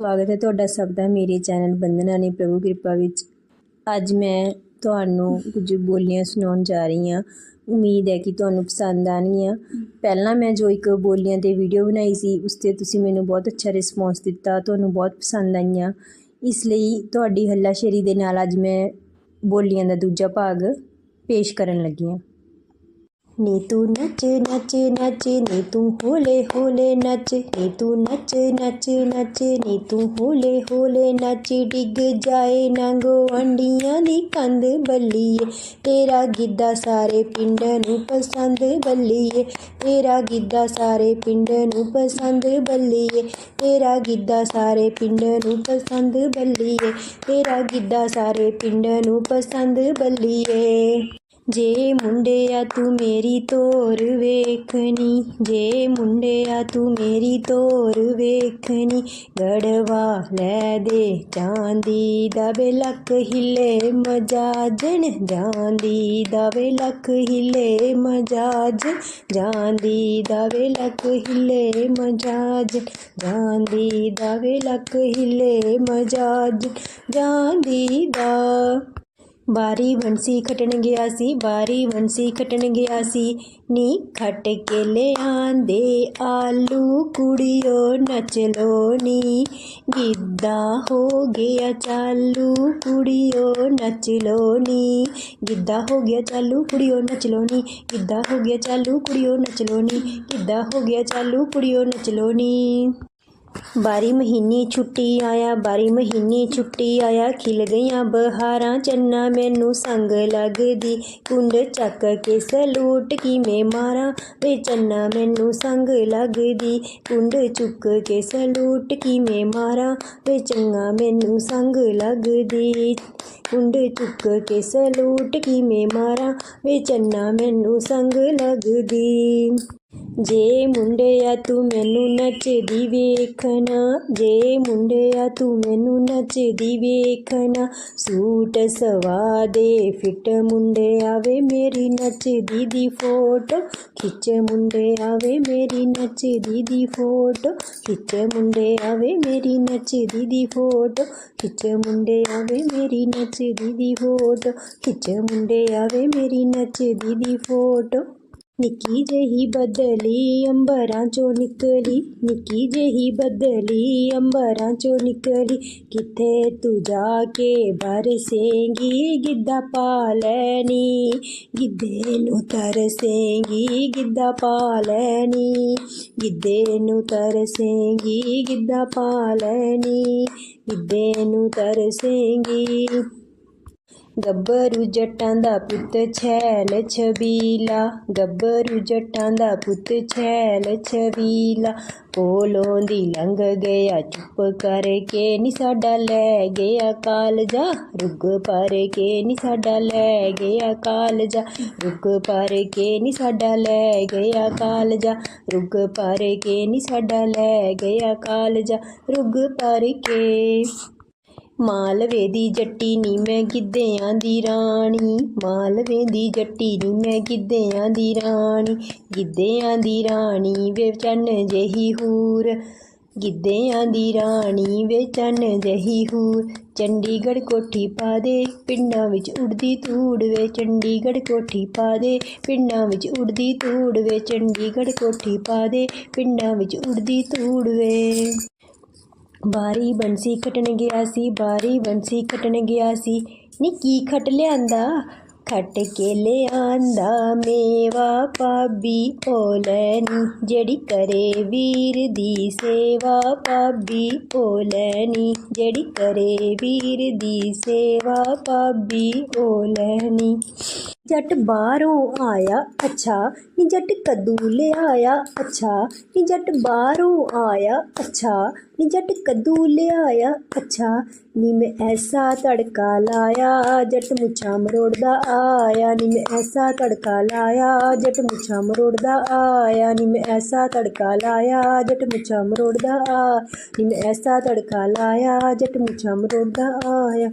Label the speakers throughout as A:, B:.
A: ਸਵਾਗਤ ਹੈ ਤੁਹਾਡਾ ਸਭ ਦਾ ਮੇਰੇ ਚੈਨਲ ਬੰਦਨਾ ਨੇ ਪ੍ਰਭੂ ਕਿਰਪਾ ਵਿੱਚ। ਅੱਜ ਮੈਂ ਤੁਹਾਨੂੰ ਕੁਝ ਬੋਲੀਆਂ ਸੁਣਾਉਣ ਜਾ ਰਹੀ ਹਾਂ। ਉਮੀਦ ਹੈ ਕਿ ਤੁਹਾਨੂੰ ਪਸੰਦ ਆਉਣਗੀਆਂ। ਪਹਿਲਾਂ ਮੈਂ ਜੋ ਇੱਕ ਬੋਲੀਆਂ ਤੇ ਵੀਡੀਓ ਬਣਾਈ ਸੀ, ਉਸ 'ਤੇ ਤੁਸੀਂ ਮੈਨੂੰ ਬਹੁਤ ਅੱਛਾ ਰਿਸਪੌਂਸ ਦਿੱਤਾ, ਤੁਹਾਨੂੰ ਬਹੁਤ ਪਸੰਦ ਆਈਆਂ। ਇਸ ਲਈ ਤੁਹਾਡੀ ਹੱਲਾਸ਼ੇਰੀ ਦੇ ਨਾਲ ਅੱਜ ਮੈਂ ਬੋਲੀਆਂ ਦਾ ਦੂਜਾ ਭਾਗ ਪੇਸ਼ ਕਰਨ ਲੱਗੀ ਹਾਂ। ਨੀ ਤੂੰ ਨੱਚ ਨੱਚ ਨੱਚ, ਨੀ ਤੂੰ ਹੋਲੇ ਹੋਲੇ ਨੱਚ, ਨੀ ਤੂੰ ਨੱਚ ਨੱਚ ਨੱਚ, ਨੀ ਤੂੰ ਹੋਲੇ ਹੋਲੇ ਨੱਚ, ਡਿੱਗ ਜਾਏ ਨੰਗੋ ਅੰਡੀਆਂ ਦੀ ਕੰਧ ਬੱਲੀਏ, ਤੇਰਾ ਗਿੱਧਾ ਸਾਰੇ ਪਿੰਡ ਨੂੰ ਪਸੰਦ ਬੱਲੀਏ, ਤੇਰਾ ਗਿੱਧਾ ਸਾਰੇ ਪਿੰਡ ਨੂੰ ਪਸੰਦ ਬੱਲੀਏ, ਤੇਰਾ ਗਿੱਧਾ ਸਾਰੇ ਪਿੰਡ ਨੂੰ ਪਸੰਦ ਬੱਲੀਏ, ਤੇਰਾ ਗਿੱਧਾ ਸਾਰੇ ਪਿੰਡ ਨੂੰ ਪਸੰਦ ਬੱਲੀਏ। ਜੇ ਮੁੰਡਿਆ ਤੂੰ ਮੇਰੀ ਤੋਰ ਵੇਖਣੀ, ਜੇ ਮੁੰਡਿਆ ਤੂੰ ਮੇਰੀ ਤੋਰ ਵੇਖਣੀ, ਗੜਵਾ ਲੈ ਦੇ ਚਾਂਦੀ ਦਾ ਵੇ ਲੱਕ ਹਿੱਲੇ ਮਜਾਜਣ ਜਾਂਦੀ ਦਾ ਵੇ ਲੱਕ ਹਿੱਲੇ ਮਜਾਜ ਜਾਂਦੀ ਦਾ ਵੇ ਲੱਕ ਹਿੱਲੇ ਮਜਾਜ ਜਾਂਦੀ ਦਾ ਵੇ ਲੱਕ ਹਿੱਲੇ ਮਜਾਜ ਜਾਂਦੀ ਦਾ ਬਾਰੀ ਬੰਸੀ ਖਟਣ ਗਿਆ ਸੀ ਬਾਰੀ ਬੰਸੀ ਖਟਣ ਗਿਆ ਸੀ ਨੀ ਖਟ ਕੇ ਲਿਆਂਦੇ ਆਲੂ ਕੁੜੀਓ ਨੱਚ ਲੋ ਨੀ ਗਿੱਧਾ ਹੋ ਗਿਆ ਚਾਲੂ ਕੁੜੀਓ ਨੱਚ ਲੋ ਨੀ ਗਿੱਧਾ ਹੋ ਗਿਆ ਚਾਲੂ ਕੁੜੀਓ ਨੱਚ ਲੋ ਨੀ ਗਿੱਧਾ ਹੋ ਗਿਆ ਚਾਲੂ ਕੁੜੀਓ ਨੱਚ ਲੋ ਨੀ ਗਿੱਧਾ ਹੋ ਗਿਆ ਚਾਲੂ ਕੁੜੀਓ ਨੱਚ ਲੋ ਨੀ ਬਾਰੀ ਮਹੀਨੀ ਛੁੱਟੀ ਆਇਆ, ਬਾਰੀ ਮਹੀਨੀ ਛੁੱਟੀ ਆਇਆ, ਖਿਲ ਗਈਆਂ ਬਹਾਰਾਂ, ਚੰਨਾ ਮੈਨੂੰ ਸੰਗ ਲੱਗਦੀ। ਕੁੰਡ ਚੱਕ ਕੇ ਸਲੂਟ ਕਿਵੇਂ ਮਾਰਾਂ ਵੇ ਚੰਨਾ ਮੈਨੂੰ ਸੰਗ ਲੱਗਦੀ। ਕੁੰਡ ਚੁੱਕ ਕੇ ਸਲੂਟ ਕਿਵੇਂ ਮਾਰਾਂ ਵੇ ਚੰਗਾ ਮੈਨੂੰ ਸੰਗ ਲੱਗਦੀ। ਕੁੰਡ ਚੁੱਕ ਕੇ ਸਲੂਟ ਕਿਵੇਂ ਮਾਰਾਂ ਵੇ ਚੰਨਾ ਮੈਨੂੰ ਸੰਗ ਲੱਗਦੀ। ਜੇ ਮੁੰਡਿਆ ਤੂੰ ਮੈਨੂੰ ਨੱਚਦੀ ਵੇਖਣਾ, ਜੇ ਮੁੰਡਿਆ ਤੂੰ ਮੈਨੂੰ ਨੱਚਦੀ ਵੇਖਣਾ, ਸੂਟ ਸਵਾ ਦੇ ਫਿੱਟ ਮੁੰਡੇ ਆਵੇ ਮੇਰੀ ਨੱਚਦੀ ਦੀ ਫੋਟੋ, ਖਿੱਚ ਮੁੰਡੇ ਆਵੇ ਮੇਰੀ ਨੱਚਦੀ ਦੀ ਫੋਟੋ, ਖਿੱਚ ਮੁੰਡੇ ਆਵੇ ਮੇਰੀ ਨੱਚਦੀ ਦੀ ਫੋਟੋ, ਖਿੱਚ ਮੁੰਡੇ ਆਵੇ ਮੇਰੀ ਨੱਚਦੀ ਦੀ ਫੋਟੋ, ਖਿੱਚ ਮੁੰਡੇ ਆਵੇ ਮੇਰੀ ਨੱਚਦੀ ਦੀ ਫੋਟੋ। ਨਿੱਕੀ ਜਿਹੀ ਬਦਲੀ ਅੰਬਰਾਂ ਚੋਂ ਨਿਕਲੀ, ਨਿੱਕੀ ਜਿਹੀ ਬਦਲੀ ਅੰਬਰਾਂ ਚੋਂ ਨਿਕਲੀ। ਕਿੱਥੇ ਤੂੰ ਜਾ ਕੇ ਬਰਸੇਂਗੀ ਗਿੱਧਾ ਪਾ ਲੈਣੀ? ਗਿੱਧੇ ਨੂੰ ਤਰਸੇਂਗੀ ਗਿੱਧਾ ਪਾ ਲੈਣੀ? ਗਿੱਧੇ ਨੂੰ ਤਰਸੇਂਗੀ ਗਿੱਧਾ ਪਾ ਲੈਣੀ? ਗਿੱਧੇ ਨੂੰ ਤਰਸੇਂਗੀ ਗੱਭਰੂ ਜੱਟਾਂ ਦਾ ਪੁੱਤ ਛੈਲ ਛਬੀਲਾ, ਗੱਭਰੂ ਜੱਟਾਂ ਦਾ ਪੁੱਤ ਛੈਲ ਛਬੀਲਾ। ਕੋਲੋਂ ਦੀ ਲੰਘ ਗਿਆ, ਚੁੱਪ ਕਰਕੇ ਨੀ ਸਾਡਾ ਲੈ ਗਿਆ ਕਾਲਜਾ। ਰੁੱਗ ਪਰ ਕੇ ਨੀ ਸਾਡਾ ਲੈ ਗਿਆ ਕਾਲਜਾ। ਰੁੱਗ ਪਰ ਕੇ ਨੀ ਸਾਡਾ ਲੈ ਗਿਆ ਕਾਲਜਾ। ਰੁੱਗ ਪਰ ਕੇ ਨੀ ਸਾਡਾ ਲੈ ਗਿਆ ਕਾਲਜਾ। ਰੁੱਗ ਪਰ ਕੇ ਮਾਲਵੇ ਦੀ ਜੱਟੀ ਨੀ ਮੈਂ ਗਿੱਧਿਆਂ ਦੀ ਰਾਣੀ। ਮਾਲਵੇ ਦੀ ਜੱਟੀ ਨੀ ਮੈਂ ਗਿੱਧਿਆਂ ਦੀ ਰਾਣੀ। ਗਿੱਧਿਆਂ ਦੀ ਰਾਣੀ ਵੇ ਚੰਨ ਜਹੀ ਹੂਰ। ਗਿੱਧਿਆਂ ਦੀ ਰਾਣੀ ਵੇ ਚੰਨ ਜਹੀ ਹੂਰ। ਚੰਡੀਗੜ੍ਹ ਕੋਠੀ ਪਾ ਦੇ ਪਿੰਡਾਂ ਵਿੱਚ ਉੜਦੀ ਧੂੜ ਵੇ। ਚੰਡੀਗੜ੍ਹ ਕੋਠੀ ਪਾ ਦੇ ਪਿੰਡਾਂ ਵਿੱਚ ਉੜਦੀ ਧੂੜ ਵੇ। ਚੰਡੀਗੜ੍ਹ ਕੋਠੀ ਪਾ ਦੇ ਪਿੰਡਾਂ ਵਿੱਚ ਉੜਦੀ ਧੂੜ ਵੇ। ਬਾਰੀ ਬੰਸੀ ਖਟਣ ਗਿਆ ਸੀ, ਬਾਰੀ ਬੰਸੀ ਖਟਣ ਗਿਆ ਸੀ। ਨੀ ਕੀ ਖਟ ਲਿਆਂਦਾ? ਖਟ ਕੇ ਲਿਆਂਦਾ ਮੇਵਾ ਪਾਬੀ ਓਲੈਨੀ ਜਿਹੜੀ ਕਰੇ ਵੀਰ ਦੀ ਸੇਵਾ। ਪਾਬੀ ਓਲੈਨੀ ਜਿਹੜੀ ਕਰੇ ਵੀਰ ਦੀ ਸੇਵਾ। ਪਾਬੀ ਓਲੈਨੀ ਜੱਟ ਬਾਹਰੋਂ ਆਇਆ, ਅੱਛਾ। ਨੀ ਜੱਟ ਕੱਦੂ ਲਿਆਇਆ, ਅੱਛਾ। ਨੀ ਜੱਟ ਬਾਹਰੋਂ ਆਇਆ, ਅੱਛਾ। ਨੀ ਜੱਟ ਕੱਦੂ ਲਿਆਇਆ, ਅੱਛਾ। ਨੀ ਮੈਂ ਐਸਾ ਤੜਕਾ ਲਾਇਆ, ਜੱਟ ਮੁੱਛਾਂ ਮਰੋੜਦਾ ਆਇਆ। ਨੀ ਮੈਂ ਐਸਾ ਤੜਕਾ ਲਾਇਆ, ਜੱਟ ਮੁੱਛਾਂ ਮਰੋੜਦਾ ਆਇਆ। ਨੀ ਮੈਂ ਐਸਾ ਤੜਕਾ ਲਾਇਆ, ਜੱਟ ਮੁੱਛਾਂ ਮਰੋੜਦਾ ਆ। ਨੀ ਮੈਂ ਐਸਾ ਤੜਕਾ ਲਾਇਆ, ਜੱਟ ਮੁੱਛਾਂ ਮਰੋੜਦਾ ਆਇਆ।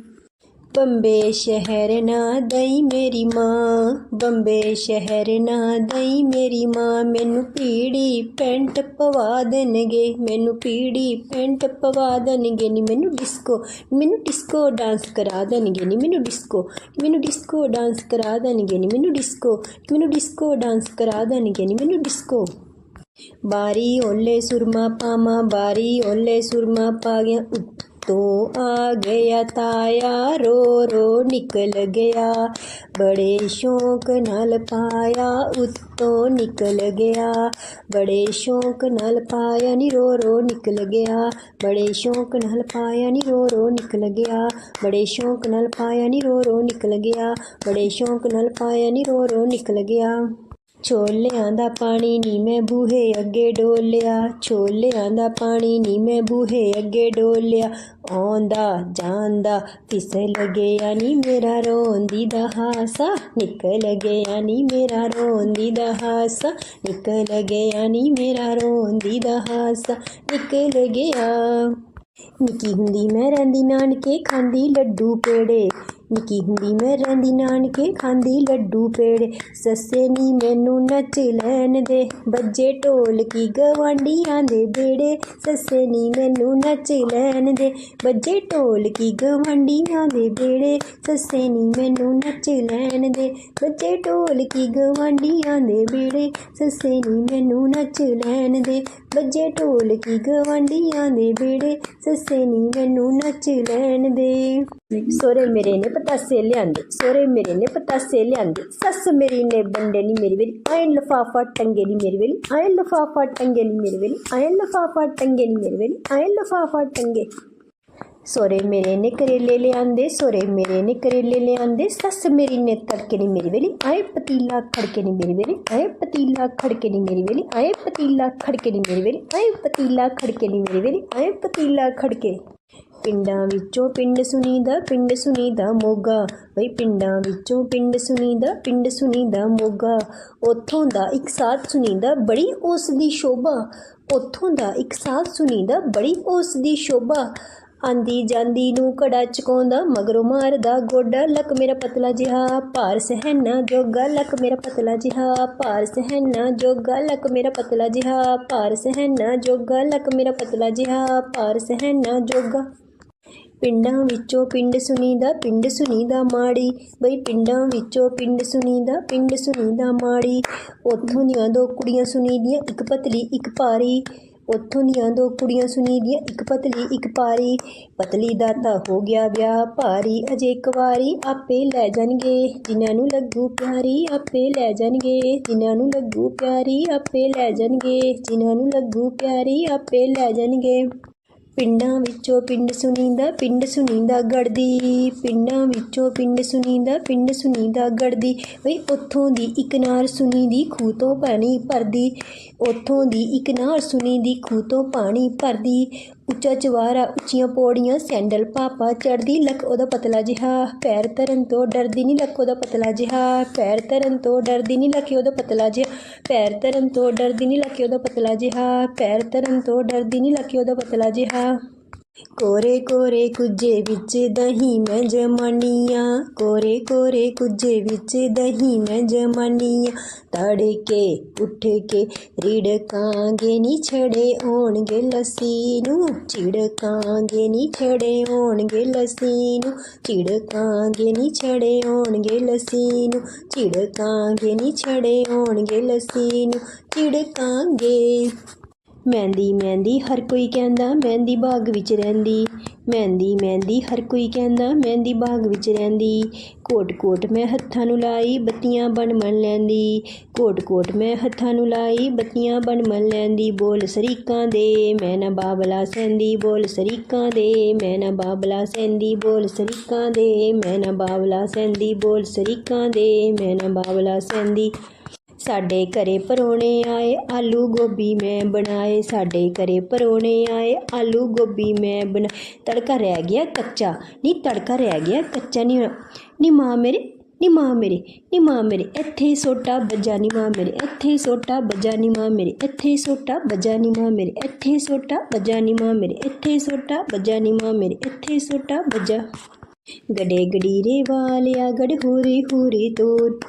A: ਬੰਬੇ ਸ਼ਹਿਰ ਨਾ ਦਈ ਮੇਰੀ ਮਾਂ, ਬੰਬੇ ਸ਼ਹਿਰ ਨਾ ਦਈ ਮੇਰੀ ਮਾਂ, ਮੈਨੂੰ ਪੀੜੀ ਪੈਂਟ ਪਵਾ ਦੇਣਗੇ, ਮੈਨੂੰ ਪੀੜੀ ਪੈਂਟ ਪਵਾ ਦੇਣਗੇ ਨਹੀਂ ਮੈਨੂੰ ਡਿਸਕੋ ਮੈਨੂੰ ਡਿਸਕੋ ਡਾਂਸ ਕਰਾ ਦੇਣਗੇ, ਨੀ ਮੈਨੂੰ ਡਿਸਕੋ ਮੈਨੂੰ ਡਿਸਕੋ ਡਾਂਸ ਕਰਾ ਦੇਣਗੇ ਨਹੀਂ ਮੈਨੂੰ ਡਿਸਕੋ ਮੈਨੂੰ ਡਿਸਕੋ ਡਾਂਸ ਕਰਾ ਦੇਣਗੇ ਨਹੀਂ ਮੈਨੂੰ ਡਿਸਕੋ ਬਾਰੀ ਓਲੇ ਸੁਰਮਾ ਪਾਵਾਂ, ਬਾਰੀ ਓਲੇ ਸੁਰਮਾ ਪਾ ਗਿਆ ਉੱਤੋਂ ਆ ਗਿਆ ਤਾਇਆ ਰੋ ਰੋ ਨਿਕਲ ਗਿਆ ਬੜੇ ਸ਼ੌਕ ਨਾਲ ਪਾਇਆ ਉੱਤੋਂ ਨਿਕਲ ਗਿਆ ਬੜੇ ਸ਼ੌਕ ਨਾਲ ਪਾਇਆ ਨੀ ਰੋ ਰੋ ਨਿਕਲ ਗਿਆ ਬੜੇ ਸ਼ੌਕ ਨਾਲ ਪਾਇਆ ਨੀ ਰੋ ਰੋ ਨਿਕਲ ਗਿਆ ਬੜੇ ਸ਼ੌਕ ਨਾਲ ਪਾਇਆ ਨੀ ਰੋ ਰੋ ਨਿਕਲ ਗਿਆ ਬੜੇ ਸ਼ੌਕ ਨਾਲ ਪਾਇਆ ਨੀ ਰੋ ਰੋ ਨਿਕਲ ਗਿਆ ਛੋਲਿਆਂ ਦਾ ਪਾਣੀ ਨੀ ਮੈਂ ਬੂਹੇ ਅੱਗੇ ਡੋਲਿਆ, ਛੋਲਿਆਂ ਦਾ ਪਾਣੀ ਨੀ ਮੈਂ ਬੂਹੇ ਅੱਗੇ ਡੋਲਿਆ। ਆਉਂਦਾ ਜਾਂਦਾ ਫਿਸਲ ਗਿਆ ਨੀ ਮੇਰਾ ਰੋਂਦੀ ਦਾ ਹਾਸਾ, ਨਿਕਲ ਗਿਆ ਨੀ ਮੇਰਾ ਰੋਂਦੀ ਦਾ ਹਾਸਾ, ਨਿਕਲ ਗਿਆ ਨੀ ਮੇਰਾ ਰੋਂਦੀ ਦਾ ਹਾਸਾ, ਨਿਕਲ ਗਿਆ। ਨਿੱਕੀ ਹੁੰਦੀ ਮੈਂ ਰਹਿੰਦੀ ਨਾਨਕੇ, ਖਾਂਦੀ ਲੱਡੂ ਪੇੜੇ। ਨਿੱਕੀ ਹੁੰਦੀ ਮੈਂ ਰਹਿੰਦੀ ਨਾਨਕੇ ਖਾਂਦੀ ਲੱਡੂ ਪੇੜੇ। ਸੱਸੇ ਨੀ ਮੈਨੂੰ ਨੱਚ ਲੈਣ ਦੇ। ਬੱਜੇ ਢੋਲ ਕੀ ਗਵਾਂਡੀਆਂ ਦੇ ਬੇੜੇ। ਸੱਸੇ ਨੀ ਮੈਨੂੰ ਨੱਚ ਲੈਣ ਦੇ। ਬੱਜੇ ਢੋਲ ਕੀ ਗਵਾਂਡੀਆਂ ਦੇ ਬੇੜੇ। ਸੱਸੇ ਨੀ ਮੈਨੂੰ ਨੱਚ ਲੈਣ ਦੇ। ਬੱਜੇ ਢੋਲਕੀ ਗਵਾਂਡੀਆਂ ਦੇ ਬੇੜੇ। ਸੱਸੇ ਨੀ ਮੈਨੂੰ ਨੱਚ ਲੈਣ ਦੇ। ਬੱਜੇ ਢੋਲ ਕੀ ਗਵਾਂਡੀਆਂ ਦੇ ਬੇੜੇ। ਸੱਸੇ ਨੀ ਮੈਨੂੰ ਨੱਚ ਲੈਣ ਦੇ। ਸੋਰੇ ਮੇਰੇ ਨੇ ਪਤਾਸੇ ਲਿਆਂਦੇ ਸੋਰੇ ਮੇਰੇ ਨੇ ਪਤਾਸੇ ਲਿਆਂਦੇ। ਸੱਸ ਮੇਰੀ ਨੇ ਬੰਡੇ ਨਹੀਂ ਮੇਰੀ ਵੇਲੀ, ਆਏ ਲਫਾਫਾ ਟੰਗੇ ਨਹੀਂ ਮੇਰੀ ਵੇਲੀ, ਆਏ ਲਫਾਫਾ ਟੰਗੇ ਨਹੀਂ ਮੇਰੀ ਵੇਲੀ, ਆਏ ਲਫਾਫਾ ਟੰਗੇ ਨਹੀਂ ਮੇਰੀ ਵੇਲੀ, ਆਏ ਲਫਾਫਾ ਟੰਗੇ। ਸੋਰੇ ਮੇਰੇ ਨੇ ਕਰੇਲੇ ਲਿਆਂਦੇ ਸੋਰੇ ਮੇਰੇ ਨੇ ਕਰੇਲੇ ਲਿਆਂਦੇ, ਸੱਸ ਮੇਰੀ ਨੇ ਤੜਕੇ ਨਹੀਂ ਮੇਰੀ ਵੇਲੀ, ਆਏ ਪਤੀਲਾ ਖੜਕੇ ਨਹੀਂ ਮੇਰੀ ਵੇਲੀ, ਆਏ ਪਤੀਲਾ ਖੜਕੇ ਨਹੀਂ ਮੇਰੀ ਵੇਲੀ, ਆਏ ਪਤੀਲਾ ਖੜਕੇ ਨਹੀਂ ਮੇਰੀ ਵੇਲੀ, ਆਏ ਪਤੀਲਾ ਖੜਕੇ ਨਹੀਂ ਮੇਰੀ ਵੇਲੀ, ਆਏ ਪਤੀਲਾ ਖੜਕੇ। ਪਿੰਡਾਂ ਵਿੱਚੋਂ ਪਿੰਡ ਸੁਨੀਦਾ, ਪਿੰਡ ਸੁਣੀਦਾ ਮੋਗਾ। ਬਈ ਪਿੰਡਾਂ ਵਿੱਚੋਂ ਪਿੰਡ ਸੁਣੀਦਾ ਪਿੰਡ ਸੁਣੀਦਾ ਮੋਗਾ। ਉੱਥੋਂ ਦਾ ਇੱਕ ਸਾਥ ਸੁਣੀਦਾ ਬੜੀ ਉਸ ਦੀ ਸ਼ੋਭਾ। ਉੱਥੋਂ ਦਾ ਇੱਕ ਸਾਥ ਸੁਣੀਦਾ ਬੜੀ ਉਸ ਦੀ ਸ਼ੋਭਾ। ਆਂਦੀ ਜਾਂਦੀ ਨੂੰ ਕੜਾ ਚਕਾਉਂਦਾ, ਮਗਰੋਂ ਮਾਰਦਾ ਗੋਡਾ। ਲੱਕ ਮੇਰਾ ਪਤਲਾ ਜਿਹਾ, ਭਾਰ ਸਹਿਨਾ ਜੋਗਾ। ਲੱਕ ਮੇਰਾ ਪਤਲਾ ਜਿਹਾ, ਭਾਰ ਸਹਿਨਾ ਜੋਗਾ। ਲੱਕ ਮੇਰਾ ਪਤਲਾ ਜਿਹਾ, ਭਾਰ ਸਹਿਨਾ ਜੋਗਾ। ਲੱਕ ਮੇਰਾ ਪਤਲਾ ਜਿਹਾ, ਭਾਰ ਸਹਿਨਾ ਜੋਗਾ। ਪਿੰਡਾਂ ਵਿੱਚੋਂ ਪਿੰਡ ਸੁਨੀਦਾ ਪਿੰਡ ਸੁਣੀਦਾ ਮਾੜੀ। ਬਈ ਪਿੰਡਾਂ ਵਿੱਚੋਂ ਪਿੰਡ ਸੁਣੀਦਾ ਪਿੰਡ ਸੁਣੀਦਾ ਮਾੜੀ। ਉੱਥੋਂ ਦੀਆਂ ਦੋ ਕੁੜੀਆਂ ਸੁਨੀਦੀਆਂ ਇੱਕ ਪਤਲੀ, ਇੱਕ ਭਾਰੀ। ਉੱਥੋਂ ਦੀਆਂ ਦੋ ਕੁੜੀਆਂ ਸੁਣੀ ਦੀਆਂ ਇੱਕ ਪਤਲੀ, ਇੱਕ ਭਾਰੀ। ਪਤਲੀ ਦਾ ਤਾਂ ਹੋ ਗਿਆ ਵਿਆਹ ਭਾਰੀ, ਅਜੇ ਇੱਕ ਵਾਰੀ ਆਪੇ ਲੈ ਜਾਣਗੇ। ਜਿਨ੍ਹਾਂ ਨੂੰ ਲੱਗੂ ਪਿਆਰੀ, ਆਪੇ ਲੈ ਜਾਣਗੇ। ਜਿਨ੍ਹਾਂ ਨੂੰ ਲੱਗੂ ਪਿਆਰੀ, ਆਪੇ ਲੈ ਜਾਣਗੇ। ਜਿਨ੍ਹਾਂ ਨੂੰ ਲੱਗੂ ਪਿਆਰੀ, ਆਪੇ ਲੈ ਜਾਣਗੇ। ਪਿੰਡਾਂ ਵਿੱਚੋਂ ਪਿੰਡ ਸੁਨੀਂਦਾ ਪਿੰਡ ਸੁਨੀਂਦਾ ਗੜਦੀ ਪਿੰਡਾਂ ਵਿੱਚੋਂ ਪਿੰਡ ਸੁਨੀਂਦਾ ਪਿੰਡ ਸੁਨੀਂਦਾ ਗੜਦੀ ਬਈ ਉੱਥੋਂ ਦੀ ਇੱਕ ਨਾਰ ਸੁਨੀ ਦੀ ਖੂਹ ਤੋਂ ਪਾਣੀ ਭਰਦੀ। ਉੱਥੋਂ ਦੀ ਇੱਕ ਨਾਰ ਸੁਨੀ ਦੀ ਖੂਹ ਤੋਂ ਪਾਣੀ ਭਰਦੀ। ਉੱਚਾ ਚਵਾਰਾ ਉੱਚੀਆਂ ਪੌੜੀਆਂ, ਸੈਂਡਲ ਪਾਪਾ ਚੜਦੀ ਲੱਕ ਉਹਦਾ ਪਤਲਾ ਜਿਹਾ, ਪੈਰ ਧਰਨ ਤੋਂ ਡਰਦੀ ਨਹੀਂ ਲੱਕ ਉਹਦਾ ਪਤਲਾ ਜਿਹਾ, ਪੈਰ ਧਰਨ ਤੋਂ ਡਰਦੀ ਨਹੀਂ ਲੱਕ ਉਹਦਾ ਪਤਲਾ ਜਿਹਾ, ਪੈਰ ਧਰਨ ਤੋਂ ਡਰਦੀ ਨਹੀਂ ਲੱਕ ਉਹਦਾ ਪਤਲਾ ਜਿਹਾ, ਪੈਰ ਧਰਨ ਤੋਂ ਡਰਦੀ ਨਹੀਂ ਲੱਕ ਉਹਦਾ ਪਤਲਾ ਜਿਹਾ। ਕੋਰੇ ਕੋਰੇ ਕੁੱਜੇ ਵਿੱਚ ਦਹੀਂ ਮੈਂ ਜਮਾਨੀਆਂ। ਕੋਰੇ ਕੋਰੇ ਕੁੱਜੇ ਵਿੱਚ ਦਹੀਂ ਮੈਂ ਜਮਾਨੀਆਂ। ਤੜਕੇ ਉੱਠ ਕੇ ਰਿੜਕਾਂਗੇ ਨੀ ਛੜੇ ਆਉਣਗੇ ਲੱਸੀ ਨੂੰ। ਝਿੜਕਾਂਗੇ ਨੀ ਛੜੇ ਆਉਣਗੇ ਲੱਸੀ ਨੂੰ। ਝਿੜਕਾਂਗੇ ਨੀ ਛੜੇ ਆਉਣਗੇ ਲੱਸੀ ਨੂੰ। ਝਿੜਕਾਂਗੇ ਨੀ ਛੜੇ ਆਉਣਗੇ ਲੱਸੀ ਨੂੰ। ਝਿੜਕਾਂਗੇ ਮਹਿੰਦੀ ਮਹਿੰਦੀ, ਹਰ ਕੋਈ ਕਹਿੰਦਾ ਮਹਿੰਦੀ ਬਾਗ ਵਿੱਚ ਰਹਿੰਦੀ। ਮਹਿੰਦੀ ਮਹਿੰਦੀ, ਹਰ ਕੋਈ ਕਹਿੰਦਾ ਮਹਿੰਦੀ ਬਾਗ ਵਿੱਚ ਰਹਿੰਦੀ। ਕੋਟ ਕੋਟ ਮੈਂ ਹੱਥਾਂ ਨੂੰ ਲਾਈ, ਬੱਤੀਆਂ ਬਣ ਮਣ ਲੈਂਦੀ। ਕੋਟ ਕੋਟ ਮੈਂ ਹੱਥਾਂ ਨੂੰ ਲਾਈ, ਬੱਤੀਆਂ ਬਣ ਮਨ ਲੈਂਦੀ। ਬੋਲ ਸਰੀਕਾਂ ਦੇ, ਮੈਂ ਨਾ ਬਾਬਲਾ ਸੈਂਦੀ। ਬੋਲ ਸਰੀਕਾਂ ਦੇ, ਮੈਂ ਨਾ ਬਾਬਲਾ ਸੈਂਦੀ। ਬੋਲ ਸਰੀਕਾਂ ਦੇ, ਮੈਂ ਨਾ ਬਾਬਲਾ ਸੈਂਦੀ। ਬੋਲ ਸਰੀਕਾਂ ਦੇ, ਮੈਂ ਨਾ ਬਾਬਲਾ ਸੈਂਦੀ। ਸਾਡੇ ਘਰੇ ਪਰੋਣੇ ਆਏ, ਆਲੂ ਗੋਭੀ ਮੈਂ ਬਣਾਏ, ਸਾਡੇ ਘਰੇ ਪਰੋਣੇ ਆਏ, ਆਲੂ ਗੋਭੀ ਮੈਂ ਬਣਾ, ਤੜਕਾ ਰਹਿ ਗਿਆ ਕੱਚਾ, ਨਹੀਂ ਤੜਕਾ ਰਹਿ ਗਿਆ ਕੱਚਾ ਨਹੀਂ ਨੀ ਮਾਂ ਮੇਰੇ, ਨੀ ਮਾਂ ਮੇਰੇ, ਨੀ ਮਾਂ ਮੇਰੇ, ਇੱਥੇ ਹੀ ਸੋਟਾ ਵੱਜਾ, ਨੀ ਮਾਂ ਮੇਰੇ, ਇੱਥੇ ਹੀ ਸੋਟਾ ਵੱਜਾ, ਨੀ ਮਾਂ ਮੇਰੇ, ਇੱਥੇ ਹੀ ਸੋਟਾ ਵੱਜਾ, ਨੀ ਮਾਂ ਮੇਰੇ, ਇੱਥੇ ਹੀ ਸੋਟਾ ਵੱਜਾ, ਨੀ ਮਾਂ ਮੇਰੇ, ਇੱਥੇ ਹੀ ਸੋਟਾ ਵੱਜਾ, ਨੀ ਮਾਂ ਮੇਰੇ, ਇੱਥੇ ਹੀ ਸੋਟਾ ਵੱਜਾ। ਗੜੇ ਗੜੀਰੇ ਵਾਲਿਆ ਗੜ ਹੋਰੇ ਹੋਰੇ ਤੋਰ।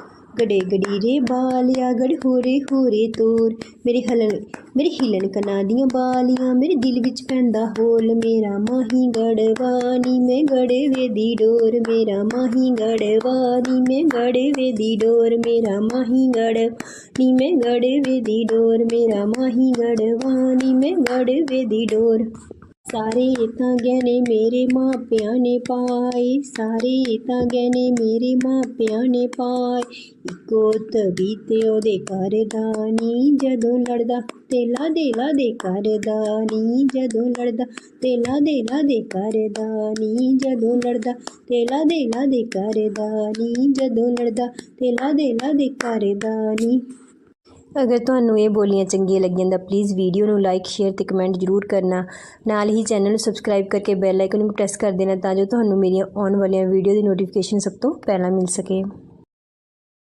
A: ਗੜੇ ਗੜੀਰੇ ਬਾਲਿਆ, ਗੜ ਹੋਰੇ ਹੋਰੇ ਤੋਰ। ਮੇਰੇ ਹਲਣ ਮੇਰੇ ਹਿਲਣ ਕਨਾਂ ਦੀਆਂ ਬਾਲੀਆਂ, ਮੇਰੇ ਦਿਲ ਵਿੱਚ ਪੈਂਦਾ ਹੋਲ, ਮੇਰਾ ਮਾਹੀ ਗੜਵਾਨੀ, ਮੈਂ ਗੜਵੇ ਦੀ ਡੋਰ। ਮੇਰਾ ਮਾਹੀ ਗੜਵਾਨੀ, ਮੈਂ ਗੜਵੇ ਦੀ ਡੋਰ। ਮੇਰਾ ਮਾਹੀ ਗੜ ਨੀ ਮੈਂ ਗੜਵੇ ਦੀ ਡੋਰ। ਮੇਰਾ ਮਾਹੀ ਗੜਵਾਨੀ, ਮੈਂ ਗੜਵੇ ਦੀ ਡੋਰ। ਸਾਰੇ ਤਾਂ ਗਹਿਣੇ ਮੇਰੇ ਮਾਪਿਆਂ ਨੇ ਪਾਏ, ਸਾਰੇ ਤਾਂ ਗਹਿਣੇ ਮੇਰੇ ਮਾਪਿਆਂ ਨੇ ਪਾਏ। ਇੱਕੋ ਤਵੀ ਤੇ ਉਹਦੇ ਕਰਦਾ ਜਦੋਂ ਲੜਦਾ ਤੇ ਲਾਦੇ ਲਾਦੇ ਕਰਦਾ ਨੀ ਜਦੋਂ ਲੜਦਾ ਤੇ ਲਾਦੇ ਲਾਦੇ ਕਰਦਾ ਨੀ ਜਦੋਂ ਲੜਦਾ ਤੇ ਲਾਦੇ ਲਾਦੇ ਕਰਦਾ ਨੀ ਜਦੋਂ ਲੜਦਾ ਤੇ ਲਾਦੇ ਲਾਦੇ ਕਰਦਾ ਨੀ ਅਗਰ ਤੁਹਾਨੂੰ ਇਹ ਬੋਲੀਆਂ ਚੰਗੀਆਂ ਲੱਗੀਆਂ ਤਾਂ ਪਲੀਜ਼ ਵੀਡੀਓ ਨੂੰ ਲਾਈਕ ਸ਼ੇਅਰ ਤੇ ਕਮੈਂਟ ਜ਼ਰੂਰ ਕਰਨਾ। ਨਾਲ ਹੀ ਚੈਨਲ ਨੂੰ ਸਬਸਕ੍ਰਾਈਬ ਕਰਕੇ ਬੈਲ ਆਈਕਨ ਨੂੰ ਪ੍ਰੈਸ ਕਰ ਦੇਣਾ ਤਾਂ ਜੋ ਤੁਹਾਨੂੰ ਮੇਰੀਆਂ ਆਉਣ ਵਾਲੀਆਂ ਵੀਡੀਓ ਦੀ ਨੋਟੀਫਿਕੇਸ਼ਨ ਸਭ ਤੋਂ ਪਹਿਲਾਂ ਮਿਲ ਸਕੇ।